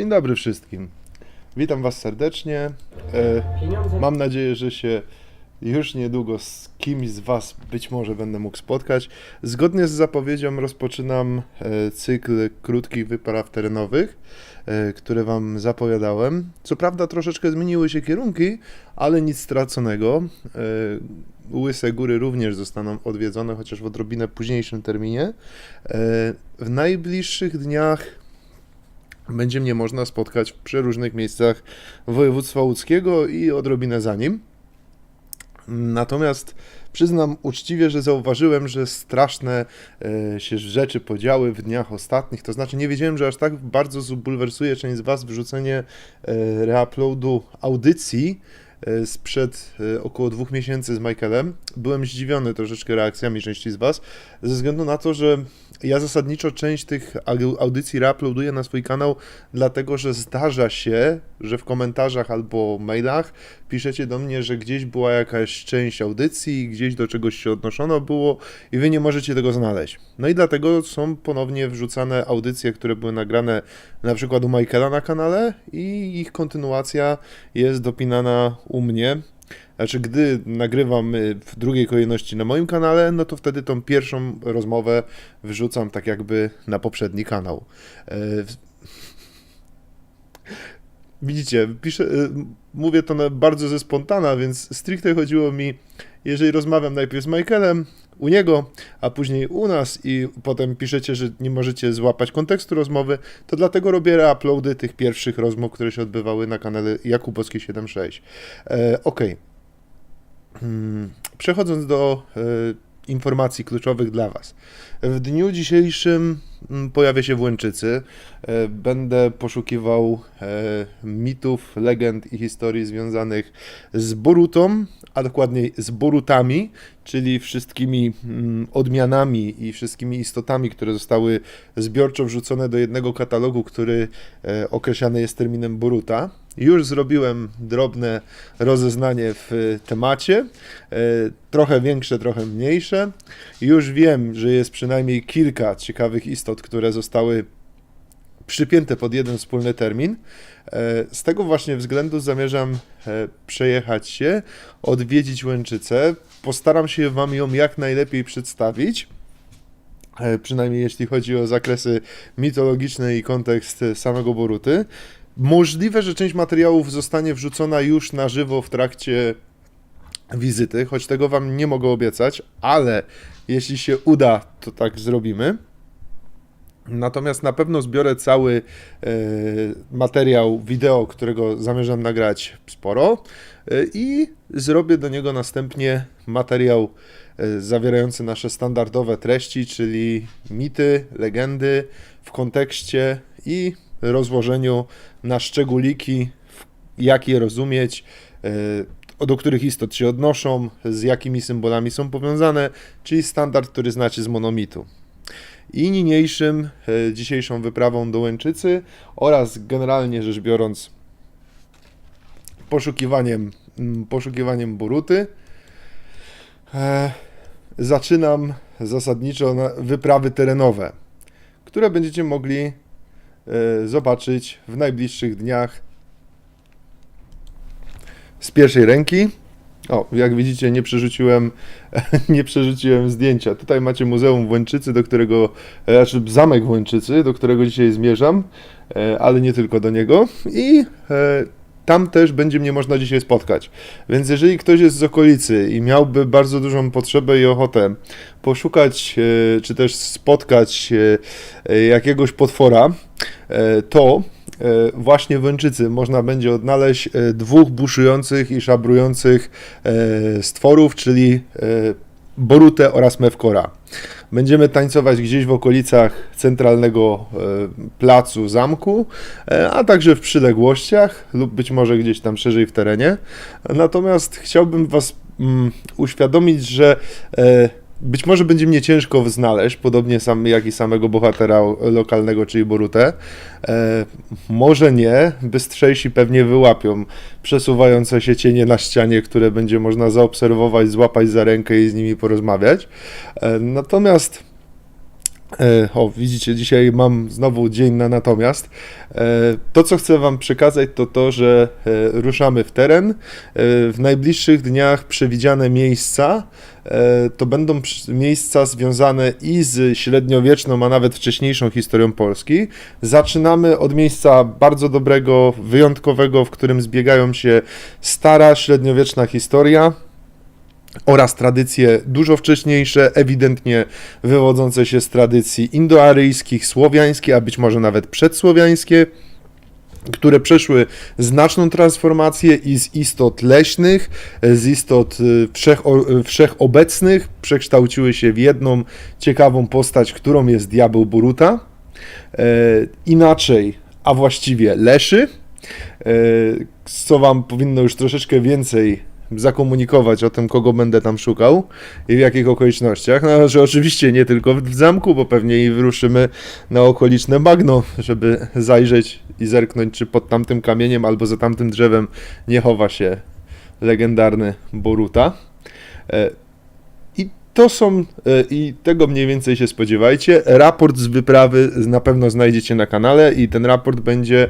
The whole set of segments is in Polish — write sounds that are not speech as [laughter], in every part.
Dzień dobry wszystkim. Witam Was serdecznie. E, mam nadzieję, że się już niedługo z kimś z Was być może będę mógł spotkać. Zgodnie z zapowiedzią rozpoczynam e, cykl krótkich wypraw terenowych, e, które Wam zapowiadałem. Co prawda troszeczkę zmieniły się kierunki, ale nic straconego. Łyse Góry również zostaną odwiedzone, chociaż w odrobinę późniejszym terminie. W najbliższych dniach będzie mnie można spotkać w przeróżnych miejscach województwa łódzkiego i odrobinę za nim. Natomiast przyznam uczciwie, że zauważyłem, że straszne e, się rzeczy podziały w dniach ostatnich. To znaczy, nie wiedziałem, że aż tak bardzo zbulwersuje część z Was wrzucenie e, reuploadu audycji e, sprzed około dwóch miesięcy z Michaelem. Byłem zdziwiony troszeczkę reakcjami części z Was, ze względu na to, że ja zasadniczo część tych au- audycji reuploaduję na swój kanał, dlatego że zdarza się, że w komentarzach albo mailach piszecie do mnie, że gdzieś była jakaś część audycji, gdzieś do czegoś się odnoszono było i wy nie możecie tego znaleźć. No i dlatego są ponownie wrzucane audycje, które były nagrane na przykład u Michaela na kanale i ich kontynuacja jest dopinana u mnie. Znaczy, gdy nagrywam y, w drugiej kolejności na moim kanale, no to wtedy tą pierwszą rozmowę wrzucam tak jakby na poprzedni kanał. E, Widzicie, piszę, y, mówię to bardzo ze spontana, więc stricte chodziło mi, jeżeli rozmawiam najpierw z Michaelem, u niego, a później u nas i potem piszecie, że nie możecie złapać kontekstu rozmowy, to dlatego robię reuploady tych pierwszych rozmów, które się odbywały na kanale Jakubowski 76. E, Okej. Mm, Przechodząc do e, informacji kluczowych dla Was. W dniu dzisiejszym mm, pojawię się w Łęczycy. E, Będę poszukiwał e, mitów, legend i historii związanych z Borutą, a dokładniej z Borutami, czyli wszystkimi mm, odmianami i wszystkimi istotami, które zostały zbiorczo wrzucone do jednego katalogu, który e, określany jest terminem Boruta. Już zrobiłem drobne rozeznanie w temacie, trochę większe, trochę mniejsze. Już wiem, że jest przynajmniej kilka ciekawych istot, które zostały przypięte pod jeden wspólny termin. E, Z tego właśnie względu zamierzam e, przejechać się, odwiedzić Łęczycę. Postaram się Wam ją jak najlepiej przedstawić. e, Przynajmniej jeśli chodzi o zakresy mitologiczne i kontekst samego Boruty. Możliwe, że część materiałów zostanie wrzucona już na żywo w trakcie wizyty, choć tego Wam nie mogę obiecać, ale jeśli się uda, to tak zrobimy. Natomiast na pewno zbiorę cały e, materiał wideo, którego zamierzam nagrać sporo e, i zrobię do niego następnie materiał e, zawierający nasze standardowe treści, czyli mity, legendy w kontekście i rozłożeniu na szczególiki, jak je rozumieć, do których istot się odnoszą, z jakimi symbolami są powiązane, czyli standard, który znacie z monomitu i niniejszym e, dzisiejszą wyprawą do Łęczycy oraz generalnie rzecz biorąc poszukiwaniem, mm, poszukiwaniem Boruty. E, zaczynam zasadniczo wyprawy terenowe, które będziecie mogli e, zobaczyć w najbliższych dniach z pierwszej ręki. O, jak widzicie, nie przerzuciłem, [laughs] nie przerzuciłem zdjęcia. Tutaj macie Muzeum Łęczycy, do którego, e, znaczy zamek Łęczycy, do którego dzisiaj zmierzam, e, ale nie tylko do niego. I e, tam też będzie mnie można dzisiaj spotkać. Więc jeżeli ktoś jest z okolicy i miałby bardzo dużą potrzebę i ochotę poszukać, czy też spotkać jakiegoś potwora, to właśnie w Łęczycy można będzie odnaleźć e, dwóch buszujących i szabrujących e, stworów, czyli e, Borutę oraz Mewkora. Będziemy tańcować gdzieś w okolicach centralnego e, placu zamku, e, a także w przyległościach lub być może gdzieś tam szerzej w terenie. Natomiast chciałbym Was mm, uświadomić, że e, być może będzie mnie ciężko znaleźć, podobnie sam, jak i samego bohatera lokalnego, czyli Borutę. E, może nie, bystrzejsi pewnie wyłapią przesuwające się cienie na ścianie, które będzie można zaobserwować, złapać za rękę i z nimi porozmawiać. E, natomiast O, widzicie, dzisiaj mam znowu dzień na natomiast. E, To, co chcę Wam przekazać, to to, że e, ruszamy w teren. E, W najbliższych dniach przewidziane miejsca e, to będą miejsca związane i z średniowieczną, a nawet wcześniejszą historią Polski. Zaczynamy od miejsca bardzo dobrego, wyjątkowego, w którym zbiegają się stara, średniowieczna historia oraz tradycje dużo wcześniejsze, ewidentnie wywodzące się z tradycji indoaryjskich, słowiańskie, a być może nawet przedsłowiańskie, które przeszły znaczną transformację i z istot leśnych, z istot y, wszech, o- wszechobecnych, przekształciły się w jedną ciekawą postać, którą jest diabeł Boruta. E, inaczej, a właściwie Leszy, e, co wam powinno już troszeczkę więcej zakomunikować o tym, kogo będę tam szukał i w jakich okolicznościach. No, że oczywiście nie tylko w zamku, bo pewnie i wyruszymy na okoliczne bagno, żeby zajrzeć i zerknąć, czy pod tamtym kamieniem albo za tamtym drzewem nie chowa się legendarny Boruta. E, I to są, e, i tego mniej więcej się spodziewajcie. Raport z wyprawy na pewno znajdziecie na kanale i ten raport będzie,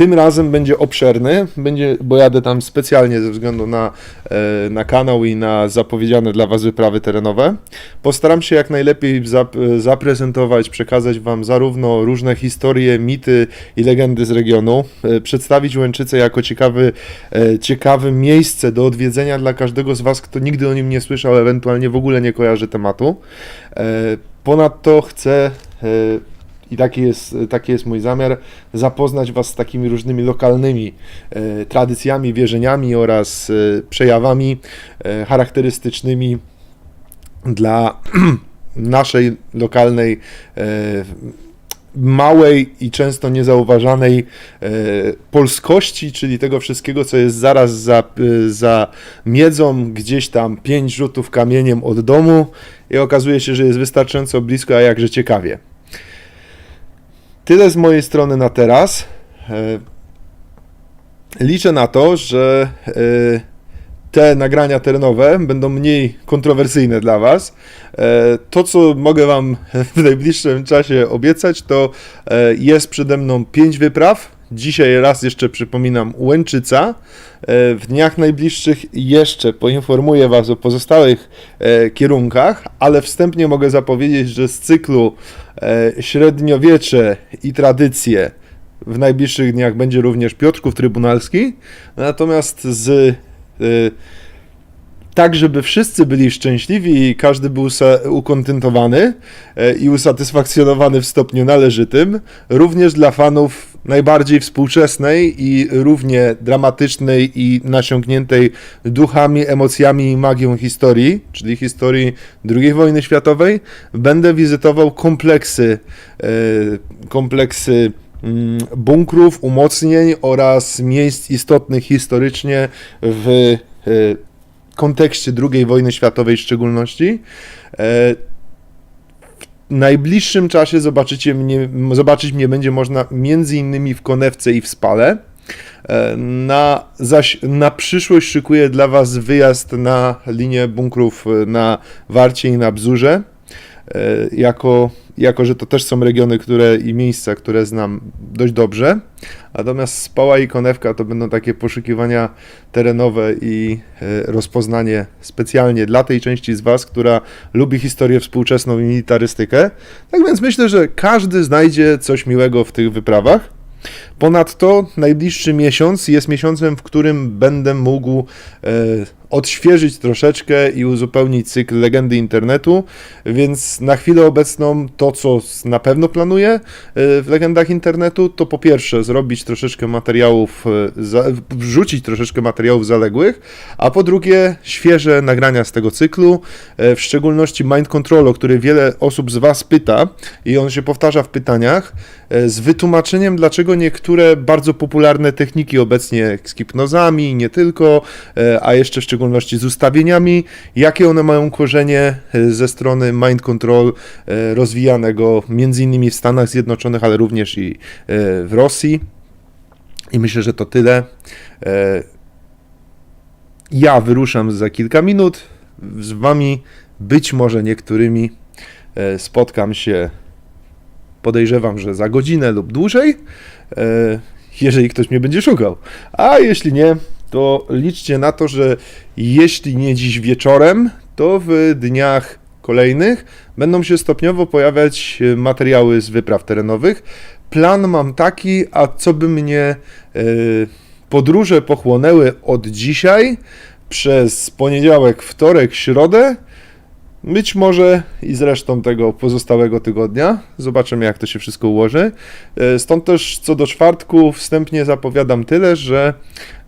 tym razem będzie obszerny, będzie, bo jadę tam specjalnie ze względu na, e, na kanał i na zapowiedziane dla Was wyprawy terenowe. Postaram się jak najlepiej zap, zaprezentować, przekazać Wam zarówno różne historie, mity i legendy z regionu, e, przedstawić Łęczycę jako ciekawy, e, ciekawe miejsce do odwiedzenia dla każdego z Was, kto nigdy o nim nie słyszał, ewentualnie w ogóle nie kojarzy tematu. Ponadto chcę, i taki jest, taki jest mój zamiar, zapoznać Was z takimi różnymi lokalnymi e, tradycjami, wierzeniami oraz e, przejawami e, charakterystycznymi dla [clears throat] naszej lokalnej, małej i często niezauważanej polskości, czyli tego wszystkiego, co jest zaraz za, za miedzą, gdzieś tam pięć rzutów kamieniem od domu i okazuje się, że jest wystarczająco blisko, a jakże ciekawie. Tyle z mojej strony na teraz. E, Liczę na to, że e, te nagrania terenowe będą mniej kontrowersyjne dla Was. E, To, co mogę Wam [laughs] w najbliższym czasie obiecać, to jest przede mną pięć wypraw. Dzisiaj raz jeszcze przypominam Łęczyca. E, W dniach najbliższych jeszcze poinformuję Was o pozostałych e, kierunkach, ale wstępnie mogę zapowiedzieć, że z cyklu e, średniowiecze i tradycje w najbliższych dniach będzie również Piotrków Trybunalski, natomiast z tak, żeby wszyscy byli szczęśliwi i każdy był ukontentowany i usatysfakcjonowany w stopniu należytym, również dla fanów najbardziej współczesnej i równie dramatycznej i nasiągniętej duchami, emocjami i magią historii, czyli historii II wojny światowej, będę wizytował kompleksy, e, kompleksy mm, bunkrów, umocnień oraz miejsc istotnych historycznie w e, kontekście II wojny światowej w szczególności. Najbliższym czasie zobaczycie mnie, zobaczyć mnie będzie można między innymi w Konewce i w Spale. E, Na, zaś na przyszłość szykuję dla Was wyjazd na linię bunkrów e, na Warcie i na Bzurze. E, Jako, jako, że to też są regiony które, i miejsca, które znam dość dobrze. Natomiast Spała i Konewka to będą takie poszukiwania terenowe i e, rozpoznanie specjalnie dla tej części z Was, która lubi historię współczesną i militarystykę. Tak więc myślę, że każdy znajdzie coś miłego w tych wyprawach. Ponadto najbliższy miesiąc jest miesiącem, w którym będę mógł e, odświeżyć troszeczkę i uzupełnić cykl legendy internetu, więc na chwilę obecną to, co na pewno planuję e, w legendach internetu, to po pierwsze zrobić troszeczkę materiałów, e, wrzucić troszeczkę materiałów zaległych, a po drugie świeże nagrania z tego cyklu, e, w szczególności Mind Control, o który wiele osób z Was pyta i on się powtarza w pytaniach, z wytłumaczeniem, dlaczego niektóre bardzo popularne techniki obecnie z hipnozami, nie tylko, e, a jeszcze w szczególności z ustawieniami, jakie one mają korzenie e, ze strony Mind Control e, rozwijanego między innymi w Stanach Zjednoczonych, ale również i w Rosji. I myślę, że to tyle. Ja wyruszam za kilka minut z Wami, być może niektórymi spotkam się podejrzewam, że za godzinę lub dłużej, jeżeli ktoś mnie będzie szukał. A jeśli nie, to liczcie na to, że jeśli nie dziś wieczorem, to w dniach kolejnych będą się stopniowo pojawiać e, materiały z wypraw terenowych. Plan mam taki, a co by mnie e, podróże pochłonęły od dzisiaj przez poniedziałek, wtorek, środę, być może i zresztą tego pozostałego tygodnia. Zobaczymy, jak to się wszystko ułoży. E, Stąd też co do czwartku wstępnie zapowiadam tyle, że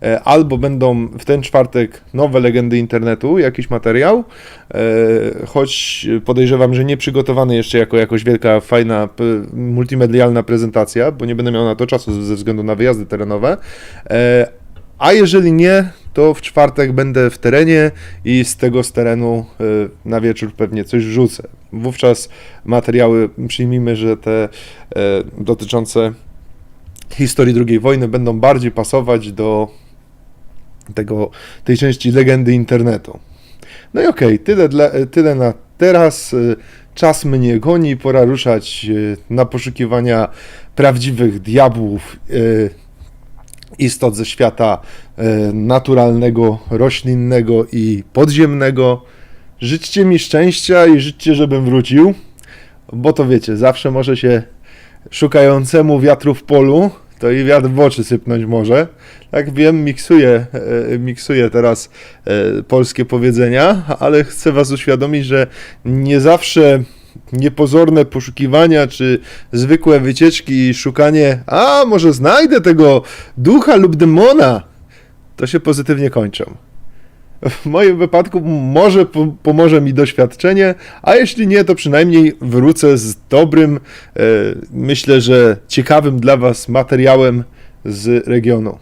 e, albo będą w ten czwartek nowe legendy internetu, jakiś materiał, e, choć podejrzewam, że nie przygotowany jeszcze jako jakoś wielka, fajna, multimedialna prezentacja, bo nie będę miał na to czasu ze względu na wyjazdy terenowe. A jeżeli nie, to w czwartek będę w terenie i z tego z terenu y, na wieczór pewnie coś wrzucę. Wówczas materiały, przyjmijmy, że te e, dotyczące historii II wojny będą bardziej pasować do tego, tej części legendy internetu. No i okej, tyle, dla, tyle na teraz. Y, Czas mnie goni, pora ruszać y, na poszukiwania prawdziwych diabłów, y, istot ze świata e, naturalnego, roślinnego i podziemnego. Życzcie mi szczęścia i życzcie, żebym wrócił, bo to wiecie, zawsze może się szukającemu wiatru w polu, to i wiatr w oczy sypnąć może. Tak wiem, miksuję, e, miksuję teraz e, polskie powiedzenia, ale chcę was uświadomić, że nie zawsze niepozorne poszukiwania, czy zwykłe wycieczki i szukanie, a może znajdę tego ducha lub demona, to się pozytywnie kończą. W moim wypadku może po- pomoże mi doświadczenie, a jeśli nie, to przynajmniej wrócę z dobrym, e, myślę, że ciekawym dla Was materiałem z regionu.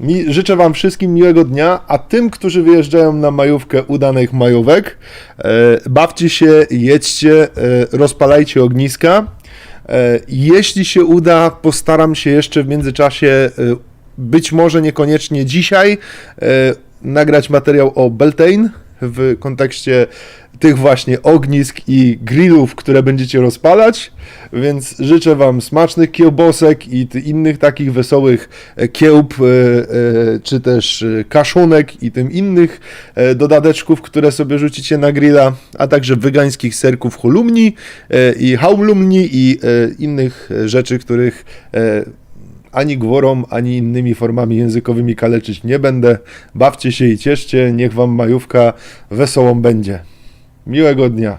Mi, życzę Wam wszystkim miłego dnia, a tym, którzy wyjeżdżają na majówkę, udanych majówek. E, bawcie się, jedźcie, e, rozpalajcie ogniska. E, jeśli się uda, postaram się jeszcze w międzyczasie, e, być może niekoniecznie dzisiaj, e, nagrać materiał o Beltane w kontekście tych właśnie ognisk i grillów, które będziecie rozpalać, więc życzę Wam smacznych kiełbosek i innych takich wesołych e, kiełb, e, e, czy też kaszunek i tym innych dodateczków, które sobie rzucicie na grilla, a także wegańskich serków holumni i haumlumni i innych rzeczy, których ani gworą, ani innymi formami językowymi kaleczyć nie będę. Bawcie się i cieszcie, niech Wam majówka wesołą będzie. Miłego dnia.